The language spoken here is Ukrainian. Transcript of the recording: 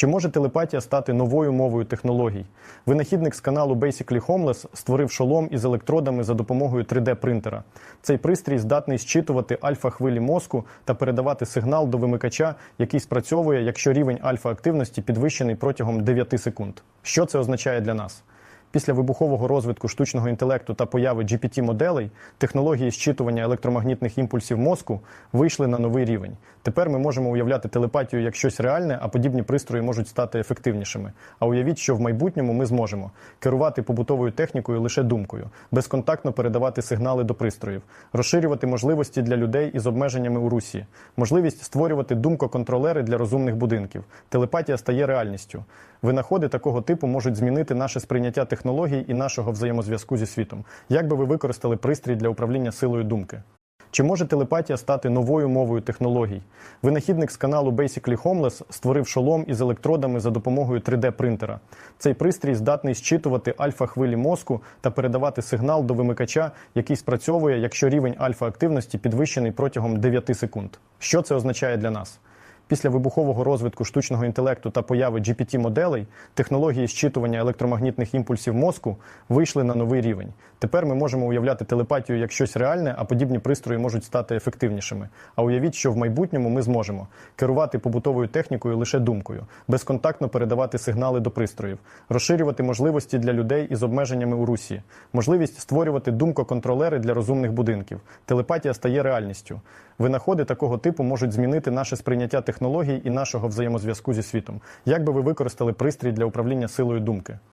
Чи може телепатія стати новою мовою технологій? Винахідник з каналу Basically Homeless створив шолом із електродами за допомогою 3D-принтера. Цей пристрій здатний зчитувати альфа-хвилі мозку та передавати сигнал до вимикача, який спрацьовує, якщо рівень альфа-активності підвищений протягом 9 секунд. Що це означає для нас? Після вибухового розвитку штучного інтелекту та появи GPT-моделей технології зчитування електромагнітних імпульсів мозку вийшли на новий рівень. Тепер ми можемо уявляти телепатію як щось реальне, а подібні пристрої можуть стати ефективнішими. А уявіть, що в майбутньому ми зможемо керувати побутовою технікою лише думкою, безконтактно передавати сигнали до пристроїв, розширювати можливості для людей із обмеженнями у русі, можливість створювати думкоконтролери для розумних будинків. Телепатія стає реальністю. Винаходи такого типу можуть змінити наше сприйняття технологій і нашого взаємозв'язку зі світом. Як би ви використали пристрій для управління силою думки? Чи може телепатія стати новою мовою технологій? Винахідник з каналу Basically Homeless створив шолом із електродами за допомогою 3D-принтера. Цей пристрій здатний зчитувати альфа-хвилі мозку та передавати сигнал до вимикача, який спрацьовує, якщо рівень альфа-активності підвищений протягом 9 секунд. Що це означає для нас? Після вибухового розвитку штучного інтелекту та появи GPT-моделей технології зчитування електромагнітних імпульсів мозку вийшли на новий рівень. Тепер ми можемо уявляти телепатію як щось реальне, а подібні пристрої можуть стати ефективнішими. А уявіть, що в майбутньому ми зможемо керувати побутовою технікою лише думкою, безконтактно передавати сигнали до пристроїв, розширювати можливості для людей із обмеженнями у русі, можливість створювати думкоконтролери для розумних будинків. Телепатія стає реальністю. Винаходи такого типу можуть змінити наше сприйняття технологій і нашого взаємозв'язку зі світом. Як би ви використали пристрій для управління силою думки?